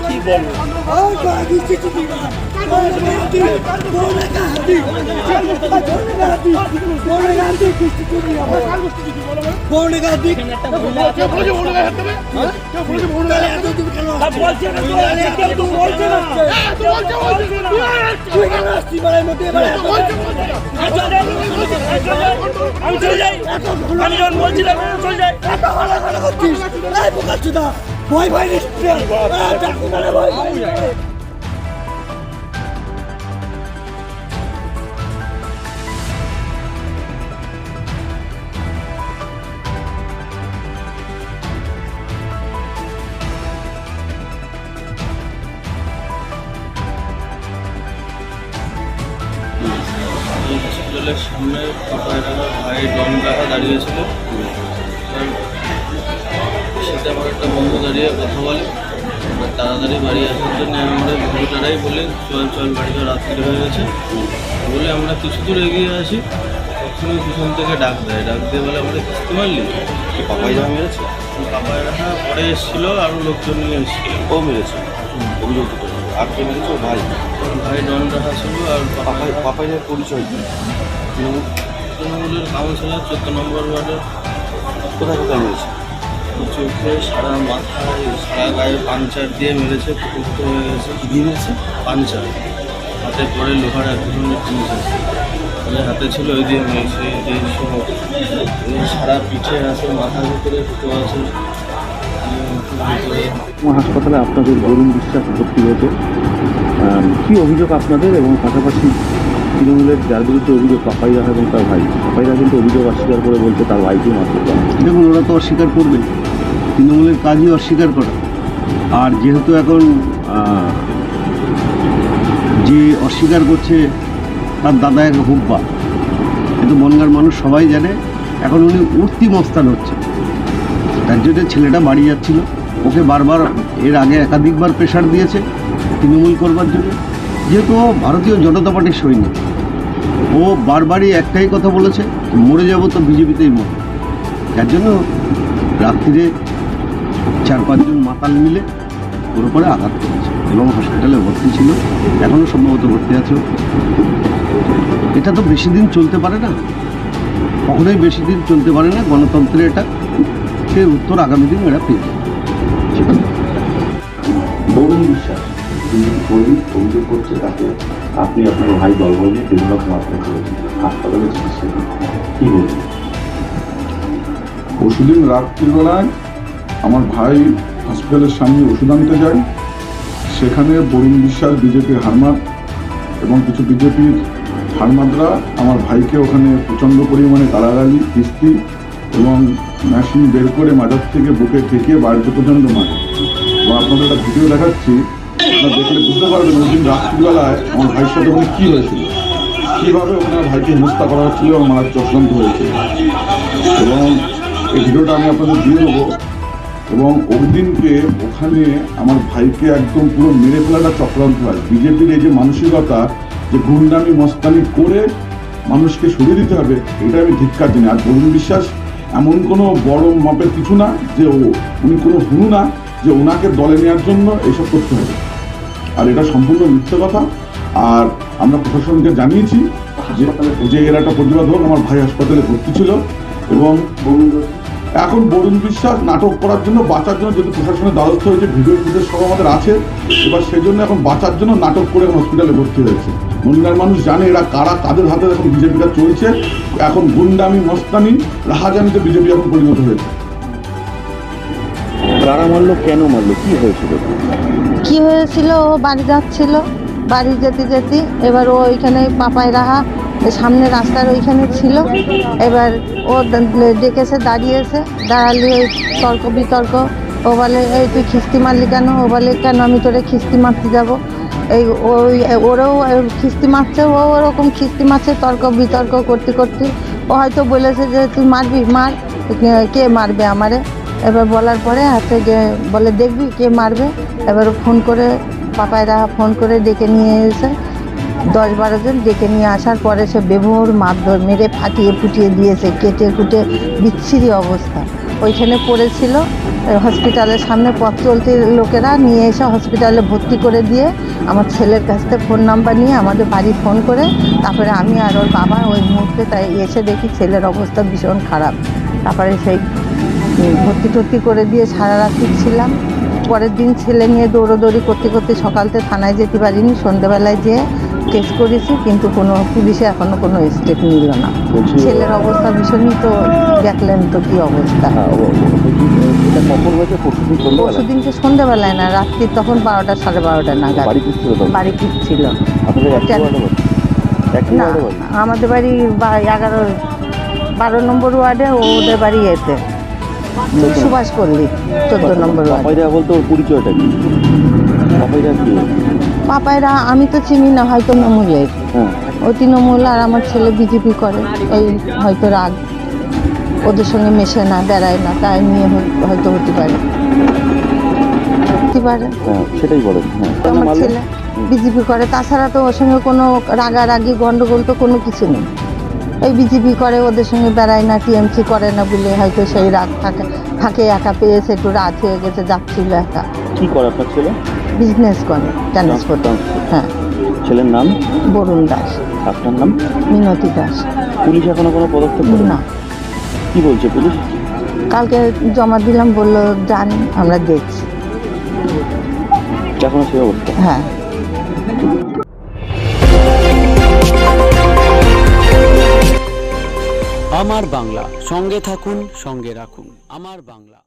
কি বলব বলছে না আমি চলে যাই। আমি যখন বলছিলাম চলে যাই। ভয় ভয় নিশ্চয় ভয়। ভয় হসপিটালের সামনে ভাই ডন রাখা দাঁড়িয়েছিল সেটা আমার একটা বন্ধু দাঁড়িয়ে কথা বলে। তাড়াতাড়ি বাড়ি আসার জন্য আমরা বন্ধুটারাই বলে চল চল বাড়িতে রাত্রি হয়ে গেছে। বলে আমরা কিছু দূর এগিয়ে আসি। তখনই পিছন থেকে ডাক দেয়। ডাক দিয়ে বলে আমরা মারলি? কি পাপাই জামা মেরেছে? পাপায় রাখা পরে এসেছিল আরও লোকজন নিয়ে এসেছিল। ও মেরেছে? অভিযোগ। আর কে মেরেছে ভাই। ভাই ডন ছিল আর পাপাই পাপাইয়ের পরিচয়। কি তৃণমূল তৃণমূলের কাউন্সিলর চোদ্দ নম্বর ওয়ার্ডের। কোথায় কোথায় মেরেছে? চোখে সারা মাথায় সারা গায়ে পাঞ্চার দিয়ে মেরেছে গেছে দিয়ে মেরেছে? পাঞ্চার হাতে পরে লোহার এক ধরনের জিনিস আছে। তাহলে হাতে ছিল ওই দিয়ে মেরেছে এই সহ। সারা পিঠে আছে মাথার ভিতরে ফুটো আছে। হাসপাতালে আপনাদের বরুণ বিশ্বাস ভর্তি হয়েছে। কি অভিযোগ আপনাদের এবং পাশাপাশি তৃণমূলের যার বিরুদ্ধে অভিযোগ পাপাইরা এবং তার ভাই? পাপাইরা কিন্তু অভিযোগ অস্বীকার করে বলছে তার ভাইকে মাত্র দেখুন, ওরা তো অস্বীকার করবে। তৃণমূলের কাজই অস্বীকার করা। আর যেহেতু এখন যে অস্বীকার করছে তার দাদা এক হুব্বা। কিন্তু বনগার মানুষ সবাই জানে, এখন উনি উঠতি মস্তান হচ্ছে। তার জন্য ছেলেটা বাড়ি যাচ্ছিল। ওকে বারবার এর আগে একাধিকবার প্রেশার দিয়েছে তৃণমূল করবার জন্য। যেহেতু ও ভারতীয় জনতা পার্টির সৈনিক, ও বারবারই একটাই কথা বলেছে মরে যাব তো বিজেপিতেই মরে যার জন্য রাত্রিরে চার পাঁচজন মাতাল মিলে ওর উপরে আঘাত করেছে এবং হসপিটালে ভর্তি ছিল এখনও সম্ভবত ভর্তি আছে এটা তো বেশি দিন চলতে পারে না। কখনোই বেশি দিন চলতে পারে না গণতন্ত্রে এটা। সে উত্তর আগামী দিন এরা পেয়ে বরুণ বিশ্বাস গরিব অভিযোগ করছে তাকে আপনি আপনার ভাই নিয়ে বিভিন্ন করেছেন হাসপাতালে চিকিৎসা বলবেন? পরশুদিন রাত্রিবেলায় আমার ভাই হসপিটালের সামনে ওষুধ আনতে যায়। সেখানে বরুণ বিশ্বাস বিজেপির হারমাত এবং কিছু বিজেপির হারমাদরা আমার ভাইকে ওখানে প্রচণ্ড পরিমাণে গালাগালি কিস্তি এবং মেশিন বের করে মাজার থেকে বুকে ঠেকিয়ে বাড়িতে পর্যন্ত মারে এবং আপনাদের একটা ভিডিও দেখাচ্ছি, আপনারা দেখলে বুঝতে পারবেন ওই দিন রাত্রিবেলায় আমার ভাইয়ের সাথে ওখানে কী হয়েছিল। কীভাবে ওখানে ভাইকে হেনস্থা করা হচ্ছিল এবং মারার চক্রান্ত হয়েছিল। এবং এই ভিডিওটা আমি আপনাদের দিয়ে দেবো। এবং ওই দিনকে ওখানে আমার ভাইকে একদম পুরো মেরে ফেলাটা চক্রান্ত হয়। বিজেপির এই যে মানসিকতা, যে গুন্ডামি, মস্তানি করে মানুষকে সরিয়ে দিতে হবে, এটা আমি ধিক্কার জানি আর বরুণ বিশ্বাস এমন কোনো বড় মাপের কিছু না যে ও, উনি কোনো হুনু না যে ওনাকে দলে নেওয়ার জন্য এইসব করতে হবে। আর এটা সম্পূর্ণ মিথ্যে কথা। আর আমরা প্রশাসনকে জানিয়েছি যে এর একটা প্রতিবাদ হোক, আমার ভাই হাসপাতালে ভর্তি ছিল এবং এখন বরুণ বিশ্বাস নাটক করার জন্য, বাঁচার জন্য যদি প্রশাসনের দ্বারস্থ হয়েছে, ভিডিও ফুটেজ সব আমাদের আছে, এবার সেই জন্য এখন বাঁচার জন্য নাটক করে হসপিটালে ভর্তি হয়েছে। মন্দিরার মানুষ জানে এরা কারা কাদের হাতে এখন বিজেপিটা চলছে এখন গুন্ডামি মস্তানি রাহাজানিতে বিজেপি এখন পরিণত হয়েছে। কারা মারলো কেন মারলো? কি হয়েছিল? কি হয়েছিল? ও বাড়ি যাচ্ছিল বাড়ি যেতে যেতে এবার ও ওইখানে পাপায় রাহা সামনে রাস্তার ওইখানে ছিল। এবার ও ডেকেছে দাঁড়িয়েছে দাঁড়ালে ওই তর্ক বিতর্ক। ও বলে এই তুই খিস্তি মারলি কেন? ও বলে কেন আমি তোরে খিস্তি মারতে যাব? এই ওই, ওরাও খিস্তি মারছে, ও ওরকম খিস্তি মারছে, তর্ক বিতর্ক করতে করতে। ও হয়তো বলেছে যে, তুই মারবি? মার। কে মারবে আমারে? এবার বলার পরে হাতে যে- বলে দেখবি কে মারবে? এবার ফোন করে পাপায়রা ফোন করে ডেকে নিয়ে এসে দশ বারো জন ডেকে নিয়ে আসার পরে সে বেভোর মারধর মেরে ফাটিয়ে ফুটিয়ে দিয়েছে, কেটে কুটে বিচ্ছিরি অবস্থা। ওইখানে পড়েছিল হসপিটালের সামনে পথ চলতি লোকেরা নিয়ে এসে হসপিটালে ভর্তি করে দিয়ে আমার ছেলের কাছ থেকে ফোন নাম্বার নিয়ে আমাদের বাড়ি ফোন করে, তারপরে আমি আর ওর বাবা ওই মুহূর্তে তাই এসে দেখি ছেলের অবস্থা ভীষণ খারাপ। তারপরে সেই ভর্তি টর্তি করে দিয়ে সারা রাত্রি ছিলাম। পরের দিন ছেলে নিয়ে দৌড়োদৌড়ি করতে করতে সকালতে থানায় যেতে পারিনি সন্ধ্যেবেলায় যেয়ে টেস্ট করেছি কিন্তু কোনো পুলিশে এখনও কোনো স্টেপ নিল না। ছেলের অবস্থা ভীষণই তো দেখলেন তো কি অবস্থা। হ্যাঁ, ও- ও- বলছি, এটা কখন হয়েছে? পরশু দিন সন্ধ্যাবেলা পরশু দিনকে সন্ধ্যেবেলায় না রাত্রি তখন বারোটা সাড়ে বারোটা নাগাদ। বাড়ি ফিরছিল না আমাদের বাড়ি এগারো বারো নম্বর ওয়ার্ডে ওদের বাড়ি এতে। সুভাষ পল্লী চোদ্দ নম্বর ওয়ার্ড। বলতে ওর পরিচয়টা কি? পাপাইরা আমি তো চিনি না হয়তো তৃণমূলের হ্যাঁ ও তৃণমূল আর আমার ছেলে বিজেপি করে এই হয়তো রাগ। ওদের সঙ্গে মেশে না বেড়ায় না তাই নিয়ে হয়- হয়তো হতে পারে। হতে পারে। হ্যাঁ সেটাই হ্যাঁ আমার ছেলে বিজেপি করে তাছাড়া তো ওর সঙ্গে কোনো রাগারাগি গন্ডগোল তো কোনো কিছু নেই। ওই বিজেপি করে ওদের সঙ্গে বেড়ায় না টিএমসি করে না বলে হয়তো সেই রাগ থাকে থাকে একা পেয়েছে একটু রাত হয়ে গেছে যাচ্ছিল একা। কি করে আপনার ছেলে? বিজনেস করে ট্রান্সপোর্ট হ্যাঁ। ছেলের নাম? বরুণ দাস আপনার নাম? মিনতি দাস পুলিশ এখনও কোনো পদক্ষেপ করে না। কি বলছে পুলিশ? কালকে জমা দিলাম বলল যান আমরা দেখছি। এখনও অবস্থা? হ্যাঁ। আমার বাংলা সঙ্গে থাকুন সঙ্গে রাখুন। আমার বাংলা।